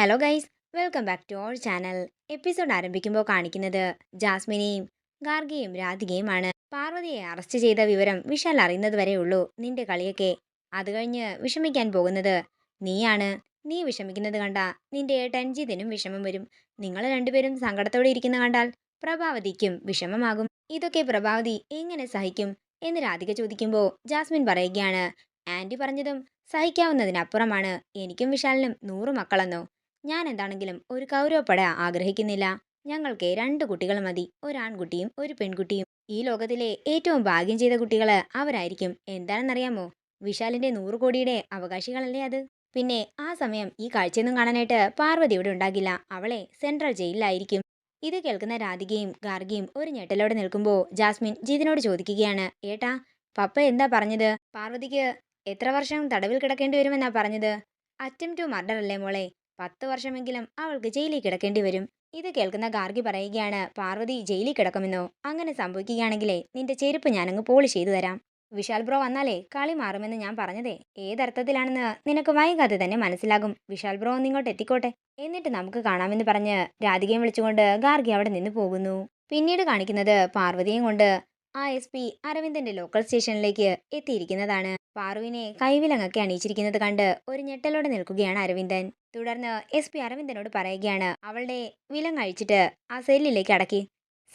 Hello guys welcome back to our channel episode ആരംഭിക്കുമ്പോൾ കാണിക്കുന്നത് ജാസ്മിനെയും ഗാർഗിയും രാധികയുമാണ്. പാർവതിയെ അറസ്റ്റ് ചെയ്ത വിവരം വിശാൽ അറിയുന്നത് വരെ ഉള്ളൂ. നിന്റെ കളിയൊക്കെ. അത് കഴിഞ്ഞ് വിഷമിക്കാൻ പോകുന്നത് നീയാണ്. നീ വിഷമിക്കുന്നത് കണ്ട നിന്റെ ഏട്ടൻ ജിതിനും വിഷമം വരും. നിങ്ങൾ രണ്ടുപേരും സങ്കടത്തോടെ ഇരിക്കുന്ന കണ്ടാൽ പ്രഭാവതിക്കും വിഷമമാകും. ഇതൊക്കെ പ്രഭാവതി എങ്ങനെ സഹിക്കും എന്ന് രാധിക ചോദിക്കുമ്പോൾ ജാസ്മിൻ പറയുകയാണ് ആന്റി പറഞ്ഞതും സഹിക്കാവുന്നതിനപ്പുറമാണ്. എനിക്കും വിശാലിനും നൂറ് മക്കളെന്നോ. ഞാൻ എന്താണെങ്കിലും ഒരു കൗരവപ്പട ആഗ്രഹിക്കുന്നില്ല. ഞങ്ങൾക്ക് രണ്ട് കുട്ടികൾ മതി. ഒരാൺകുട്ടിയും ഒരു പെൺകുട്ടിയും. ഈ ലോകത്തിലെ ഏറ്റവും ഭാഗ്യം ചെയ്ത കുട്ടികൾ അവരായിരിക്കും. എന്താണെന്നറിയാമോ? വിശാലിന്റെ നൂറ് കോടിയുടെ അവകാശികളല്ലേ അത്? പിന്നെ ആ സമയം ഈ കാഴ്ചയൊന്നും കാണാനായിട്ട് പാർവതി ഇവിടെ ഉണ്ടാകില്ല. അവളെ സെൻട്രൽ ജയിലിലായിരിക്കും. ഇത് കേൾക്കുന്ന രാധികയും ഗാർഗിയും ഒരു ഞെട്ടലോടെ നിൽക്കുമ്പോൾ ജാസ്മിൻ ജിതിനോട് ചോദിക്കുകയാണ്. ഏട്ടാ പപ്പ എന്താ പറഞ്ഞത്? പാർവതിക്ക് എത്ര വർഷം തടവിൽ കിടക്കേണ്ടി വരുമെന്നാ പറഞ്ഞത്? അറ്റം ടു മർഡർ അല്ലേ മോളെ? പത്ത് വർഷമെങ്കിലും അവൾക്ക് ജയിലിൽ കിടക്കേണ്ടി വരും. ഇത് കേൾക്കുന്ന ഗാർഗി പറയുകയാണ് പാർവതി ജയിലിൽ കിടക്കുമെന്നോ? അങ്ങനെ സംഭവിക്കുകയാണെങ്കിലേ നിന്റെ ചെരുപ്പ് ഞാനങ്ങ് പോളിഷ് ചെയ്തു തരാം. വിശാൽ ബ്രോ വന്നാലേ കളി മാറുമെന്ന് ഞാൻ പറഞ്ഞതേ. ഏതർത്ഥത്തിലാണെന്ന് നിനക്ക് വൈകാതെ തന്നെ മനസ്സിലാകും. വിശാൽ ബ്രോ ഒന്നിങ്ങോട്ട് എത്തിക്കോട്ടെ. എന്നിട്ട് നമുക്ക് കാണാമെന്ന് പറഞ്ഞ് രാധികയും വിളിച്ചുകൊണ്ട് ഗാർഗി അവിടെ നിന്ന് പോകുന്നു. പിന്നീട് കാണിക്കുന്നത് പാർവതിയും കൊണ്ട് ആ എസ് പി അരവിന്ദന്റെ ലോക്കൽ സ്റ്റേഷനിലേക്ക് എത്തിയിരിക്കുന്നതാണ്. പാറുവിനെ കൈവിലങ്ങൊക്കെ അണിയിച്ചിരിക്കുന്നത് കണ്ട് ഒരു ഞെട്ടലോടെ നിൽക്കുകയാണ് അരവിന്ദൻ. തുടർന്ന് എസ് പി അരവിന്ദനോട് പറയുകയാണ് അവളുടെ വിലങ്ങഴിച്ചിട്ട് ആ സെല്ലിലേക്ക് അടക്കി.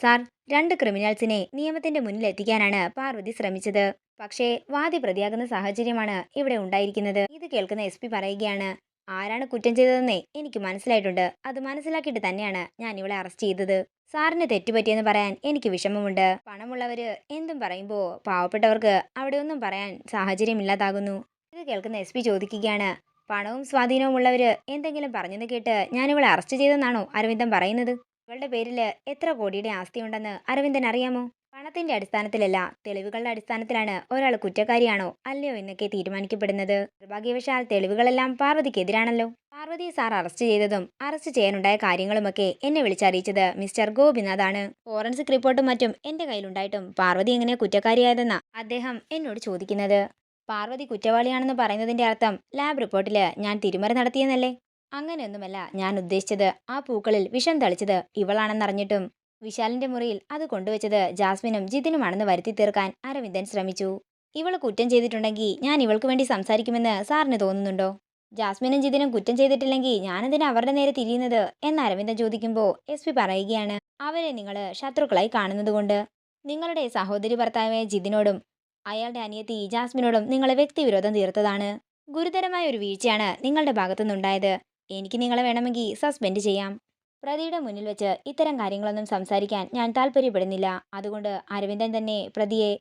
സാർ രണ്ട് ക്രിമിനൽസിനെ നിയമത്തിന്റെ മുന്നിൽ എത്തിക്കാനാണ് പാർവതി ശ്രമിച്ചത്. പക്ഷേ വാദി പ്രതിയാകുന്ന സാഹചര്യമാണ് ഇവിടെ ഉണ്ടായിരിക്കുന്നത്. ഇത് കേൾക്കുന്ന എസ് പറയുകയാണ് ആരാണ് കുറ്റം ചെയ്തതെന്നേ എനിക്ക് മനസ്സിലായിട്ടുണ്ട്. അത് മനസ്സിലാക്കിയിട്ട് തന്നെയാണ് ഞാൻ ഇവളെ അറസ്റ്റ് ചെയ്തത്. സാറിന് തെറ്റുപറ്റിയെന്ന് പറയാൻ എനിക്ക് വിഷമമുണ്ട്. പണമുള്ളവര് എന്തും പറയുമ്പോൾ പാവപ്പെട്ടവർക്ക് അവിടെ ഒന്നും പറയാൻ സാഹചര്യമില്ലാതാകുന്നു ഇത് കേൾക്കുന്ന എസ് പി ചോദിക്കുകയാണ് പണവും സ്വാധീനവും ഉള്ളവര് എന്തെങ്കിലും പറഞ്ഞെന്ന് കേട്ട് ഞാൻ ഇവളെ അറസ്റ്റ് ചെയ്തെന്നാണോ അരവിന്ദൻ പറയുന്നത്? ഇവളുടെ പേരിൽ എത്ര കോടിയുടെ ആസ്തി ആസ്തിയുണ്ടെന്ന് അരവിന്ദൻ അറിയാമോ? പണത്തിന്റെ അടിസ്ഥാനത്തിലല്ല തെളിവുകളുടെ അടിസ്ഥാനത്തിലാണ് ഒരാൾ കുറ്റക്കാരിയാണോ അല്ലയോ എന്നൊക്കെ തീരുമാനിക്കപ്പെടുന്നത്. നിർഭാഗ്യവശാൽ തെളിവുകളെല്ലാം പാർവതിക്കെതിരാണല്ലോ. പാർവതിയെ സാർ അറസ്റ്റ് ചെയ്തതും അറസ്റ്റ് ചെയ്യാനുണ്ടായ കാര്യങ്ങളുമൊക്കെ എന്നെ വിളിച്ചറിയിച്ചത് മിസ്റ്റർ ഗോപിനാഥാണ്. ഫോറൻസിക് റിപ്പോർട്ടും മറ്റും എന്റെ കയ്യിലുണ്ടായിട്ടും പാർവതി എങ്ങനെ കുറ്റക്കാരിയായതെന്ന അദ്ദേഹം എന്നോട് ചോദിക്കുന്നത്. പാർവതി കുറ്റവാളിയാണെന്ന് പറയുന്നതിന്റെ അർത്ഥം ലാബ് റിപ്പോർട്ടിൽ ഞാൻ തിരിമറി നടത്തിയെന്നല്ലേ? അങ്ങനെയൊന്നുമല്ല ഞാൻ ഉദ്ദേശിച്ചത് ആ പൂക്കളിൽ വിഷം തളിച്ചത് ഇവളാണെന്നറിഞ്ഞിട്ടും വിശാലിന്റെ മുറിയിൽ അത് കൊണ്ടുവച്ചത് ജാസ്മിനും ജിതിനുമാണെന്ന് വരുത്തി തീർക്കാൻ അരവിന്ദൻ ശ്രമിച്ചു. ഇവൾ കുറ്റം ചെയ്തിട്ടുണ്ടെങ്കിൽ ഞാൻ ഇവൾക്ക് വേണ്ടി സംസാരിക്കുമെന്ന് സാറിന് തോന്നുന്നുണ്ടോ? ജാസ്മിനും ജിതിനും കുറ്റം ചെയ്തിട്ടില്ലെങ്കിൽ ഞാനെന്തിനാ അവരുടെ നേരെ തിരിയുന്നത്? എന്ന് അരവിന്ദൻ ചോദിക്കുമ്പോൾ എസ് പി പറയുകയാണ് അവരെ നിങ്ങൾ ശത്രുക്കളായി കാണുന്നതുകൊണ്ട്. നിങ്ങളുടെ സഹോദരി ഭർത്താവായ ജിതിനോടും അയാളുടെ അനിയത്തി ജാസ്മിനോടും നിങ്ങൾ വ്യക്തിവിരോധം തീർത്തതാണ്. ഗുരുതരമായ ഒരു വീഴ്ചയാണ് നിങ്ങളുടെ ഭാഗത്തുനിന്നുണ്ടായത്. എനിക്ക് നിങ്ങളെ വേണമെങ്കിൽ സസ്പെൻഡ് ചെയ്യാം. പ്രതിയുടെ മുന്നിൽ വെച്ച് ഇത്തരം കാര്യങ്ങളൊന്നും സംസാരിക്കാൻ ഞാൻ താല്പര്യപ്പെടുന്നില്ല. അതുകൊണ്ട് അരവിന്ദൻ തന്നെ പ്രതിയെ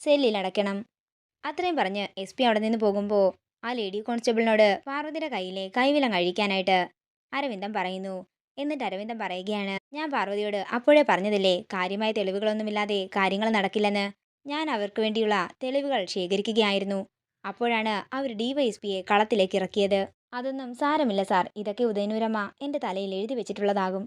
സെല്ലിൽ അടയ്ക്കണം. അത്രയും പറഞ്ഞ് എസ് പി അവിടെ നിന്ന് പോകുമ്പോൾ ആ ലേഡി കോൺസ്റ്റബിളിനോട് പാർവതിയുടെ കയ്യിലെ കൈവിലം കഴിക്കാനായിട്ട് അരവിന്ദൻ പറയുന്നു. എന്നിട്ട് അരവിന്ദൻ പറയുകയാണ് ഞാൻ പാർവതിയോട് അപ്പോഴേ പറഞ്ഞതല്ലേ കാര്യമായ തെളിവുകളൊന്നുമില്ലാതെ കാര്യങ്ങൾ നടക്കില്ലെന്ന്. ഞാൻ അവർക്ക് വേണ്ടിയുള്ള തെളിവുകൾ ശേഖരിക്കുകയായിരുന്നു. അപ്പോഴാണ് അവർ ഡിവൈഎസ്പിയെ കളത്തിലേക്ക് ഇറക്കിയത്. അതൊന്നും സാരമില്ല സാർ. ഇതൊക്കെ ഉദയനൂരമ്മ എന്റെ തലയിൽ എഴുതി വെച്ചിട്ടുള്ളതാകും.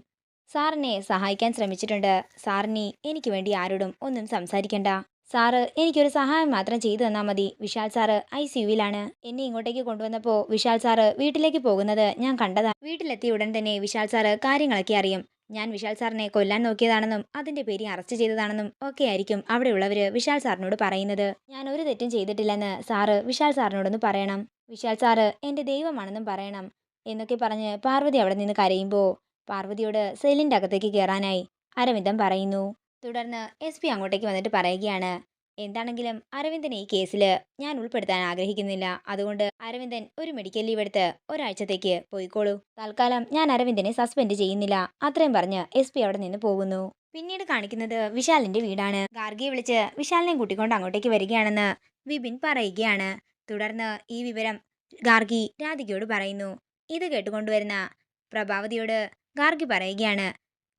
സാറിനെ സഹായിക്കാൻ ശ്രമിച്ചിട്ടുണ്ട്. സാറിനെ എനിക്ക് വേണ്ടി ആരോടും ഒന്നും സംസാരിക്കണ്ട. സാറ് എനിക്കൊരു സഹായം മാത്രം ചെയ്തു തന്നാൽ മതി. വിശാൽ സാറ് ഐ സി യുവിലാണ്. എന്നെ ഇങ്ങോട്ടേക്ക് കൊണ്ടുവന്നപ്പോൾ വിശാൽ സാറ് വീട്ടിലേക്ക് പോകുന്നത് ഞാൻ കണ്ടതാണ് വീട്ടിലെത്തിയ ഉടൻ തന്നെ വിശാൽ സാറ് കാര്യങ്ങളൊക്കെ അറിയും. ഞാൻ വിശാൽ സാറിനെ കൊല്ലാൻ നോക്കിയതാണെന്നും അതിന്റെ പേര് അറസ്റ്റ് ചെയ്തതാണെന്നും ഒക്കെ ആയിരിക്കും അവിടെയുള്ളവര് വിശാൽ സാറിനോട് പറയുന്നത്. ഞാൻ ഒരു തെറ്റും ചെയ്തിട്ടില്ലെന്ന് സാറ് വിശാൽ സാറിനോടൊന്ന് പറയണം. വിശാൽ സാറ് എന്റെ ദൈവമാണെന്നും പറയണം എന്നൊക്കെ പറഞ്ഞ് പാർവതി അവിടെ നിന്ന് കരയുമ്പോൾ പാർവതിയോട് സെല്ലിന്റെ അകത്തേക്ക് കയറാനായി അരവിന്ദം പറയുന്നു. തുടർന്ന് എസ് അങ്ങോട്ടേക്ക് വന്നിട്ട് പറയുകയാണ് എന്താണെങ്കിലും അരവിന്ദനെ ഈ കേസിൽ ഞാൻ ഉൾപ്പെടുത്താൻ ആഗ്രഹിക്കുന്നില്ല. അതുകൊണ്ട് അരവിന്ദൻ ഒരു മെഡിക്കൽ ലീവ് എടുത്ത് ഒരാഴ്ചത്തേക്ക് പോയിക്കോളൂ. തൽക്കാലം ഞാൻ അരവിന്ദനെ സസ്പെൻഡ് ചെയ്യുന്നില്ല. അത്രയും പറഞ്ഞ് എസ് പി അവിടെ നിന്ന് പോകുന്നു. പിന്നീട് കാണിക്കുന്നത് വിശാലിന്റെ വീടാണ്. ഗാർഗിയെ വിളിച്ച് വിശാലിനെ കൂട്ടിക്കൊണ്ട് അങ്ങോട്ടേക്ക് വരികയാണെന്ന് വിപിൻ പറയുകയാണ്. തുടർന്ന് ഈ വിവരം ഗാർഗി രാധികയോട് പറയുന്നു. ഇത് കേട്ടുകൊണ്ടുവരുന്ന പ്രഭാവതിയോട് ഗാർഗി പറയുകയാണ്.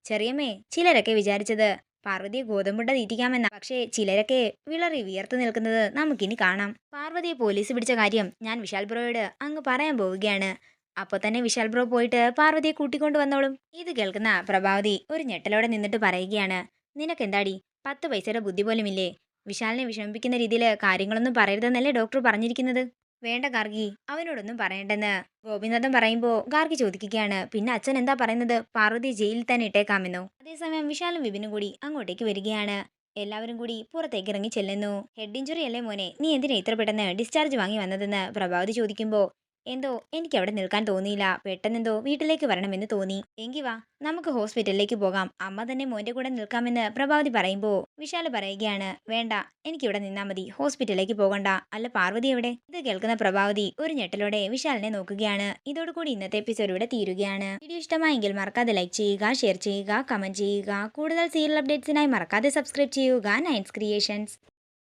ചെറിയമ്മേ ചിലരൊക്കെ വിചാരിച്ചത് പാർവതിയെ ഗോതമ്പുണ്ട തീറ്റിക്കാമെന്ന പക്ഷേ ചിലരൊക്കെ വിളറി വിയർത്തു നിൽക്കുന്നത് നമുക്കിനി കാണാം. പാർവതിയെ പോലീസ് പിടിച്ച കാര്യം ഞാൻ വിശാൽ ബ്രോയോട് അങ്ങ് പറയാൻ പോവുകയാണ്. അപ്പോൾ തന്നെ വിശാൽ ബ്രോ പോയിട്ട് പാർവതിയെ കൂട്ടിക്കൊണ്ടു വന്നോളും. ഇത് കേൾക്കുന്ന പ്രഭാവതി ഒരു ഞെട്ടലോടെ നിന്നിട്ട് പറയുകയാണ്. നിനക്കെന്താടി? പത്ത് പൈസയുടെ ബുദ്ധി പോലും ഇല്ലേ വിശാലിനെ വിഷമിപ്പിക്കുന്ന രീതിയിൽ കാര്യങ്ങളൊന്നും പറയരുതെന്നല്ലേ ഡോക്ടർ പറഞ്ഞിരിക്കുന്നത്? വേണ്ട ഗാർഗി അവനോടൊന്നും പറയണ്ടെന്ന്. ഗോപിനാഥൻ പറയുമ്പോൾ ഗാർഗി ചോദിക്കുകയാണ് പിന്നെ അച്ഛൻ എന്താ പറയുന്നത്? പാർവതി ജയിലിൽ തന്നെ ഇട്ടേക്കാമെന്നോ? അതേസമയം വിശാലും വിപിനും കൂടി അങ്ങോട്ടേക്ക് വരികയാണ്. എല്ലാവരും കൂടി പുറത്തേക്ക് ഇറങ്ങി ചെല്ലുന്നു. ഹെഡ് ഇഞ്ചുറി അല്ലേ മോനെ? നീ എന്തിനാ ഇത്ര പെട്ടെന്ന് ഡിസ്ചാർജ് വാങ്ങി വന്നതെന്ന്? പ്രഭാവതി ചോദിക്കുമ്പോൾ എന്തോ എനിക്ക് അവിടെ നിൽക്കാൻ തോന്നിയില്ല. പെട്ടെന്നെന്തോ വീട്ടിലേക്ക് വരണമെന്ന് തോന്നി. എങ്കി വാ നമുക്ക് ഹോസ്പിറ്റലിലേക്ക് പോകാം. അമ്മ തന്നെ മോന്റെ കൂടെ നിൽക്കാമെന്ന് പ്രഭാവതി പറയുമ്പോൾ വിശാൽ പറയുകയാണ് വേണ്ട എനിക്കിവിടെ നിന്നാ മതി. ഹോസ്പിറ്റലിലേക്ക് പോകണ്ട. അല്ല പാർവതി എവിടെ? ഇത് കേൾക്കുന്ന പ്രഭാവതി ഒരു ഞെട്ടലോടെ വിശാലിനെ നോക്കുകയാണ്. ഇതോടുകൂടി ഇന്നത്തെ എപ്പിസോഡ് ഇവിടെ തീരുകയാണ്. വീഡിയോ ഇഷ്ടമായെങ്കിൽ മറക്കാതെ ലൈക്ക് ചെയ്യുക ഷെയർ ചെയ്യുക കമന്റ് ചെയ്യുക. കൂടുതൽ സീരിയൽ അപ്ഡേറ്റ്സിനായി മറക്കാതെ സബ്സ്ക്രൈബ് ചെയ്യുക. Nines creations